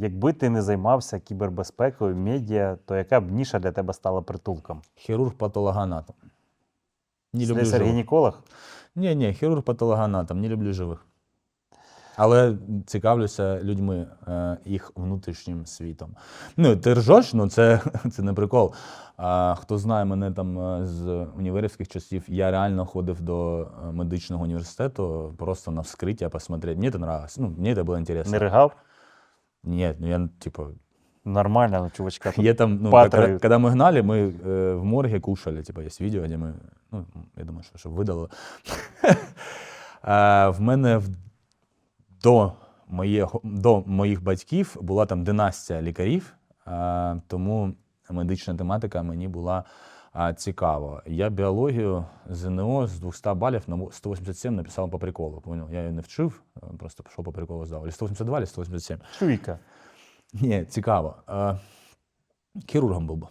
Якби ти не займався кібербезпекою, медіа, то яка б ніша для тебе стала притулком? Хірург патологоанатом. Не люблю Слесар живих. гінеколог? Ні, ні, хірург патологоанатом, не люблю живих. Але цікавлюся людьми, е, їх внутрішнім світом. Ну, ти ржеш, ну це, це не прикол. А, хто знає мене там е, з універських часів, я реально ходив до е, медичного університету просто на вскриття посмотреть. Мені це нравилось. Ну, мені це було інтересно. Не ригав? Ні, ну я, типу, Нормально, ну, чувачка. тут Я там, ну, патрою. когда, когда мы гнали, мы э, в морге кушали. Типа, є відео, де ми, ну, я думаю, що, щоб видали. а, в мене в, до, моєго, до моїх батьків була там династія лікарів, а, тому медична тематика мені була а, цікава. Я біологію ЗНО з 200 балів на 187 написав по приколу. Понял? Я її не вчив, а просто пішов по приколу здав. Лі 182, лі 187. Чуйка. Ні, цікаво. Е, хірургом був би.